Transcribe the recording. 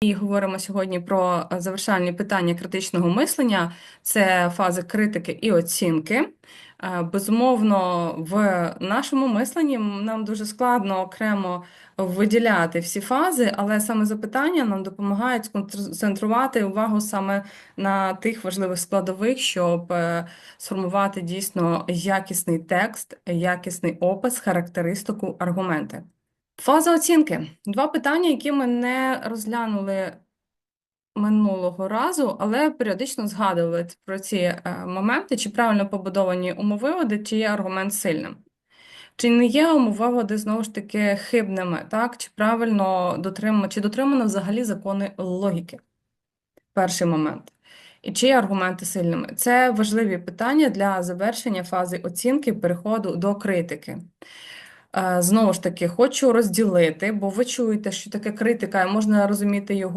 І говоримо сьогодні про е, завершальні питання критичного мислення, це фази критики і оцінки. Е, Безумовно, в нашому мисленні нам дуже складно окремо виділяти всі фази, але саме запитання нам допомагають сконцентрувати увагу саме на тих важливих складових, щоб е, сформувати дійсно якісний текст, якісний опис, характеристику, аргументи. Фаза оцінки. Два питання, які ми не розглянули минулого разу, але періодично згадували про ці е, моменти, чи правильно побудовані умовиводи, чи є аргумент сильним. Чи не є умовиводи, знову ж таки, хибними, так? Чи правильно дотримано, чи дотримано взагалі закони логіки? Перший момент. І чи є аргументи сильними? Це важливі питання для завершення фази оцінки переходу до критики. Е, Знову ж таки, хочу розділити, бо ви чуєте, що таке критика, можна розуміти його.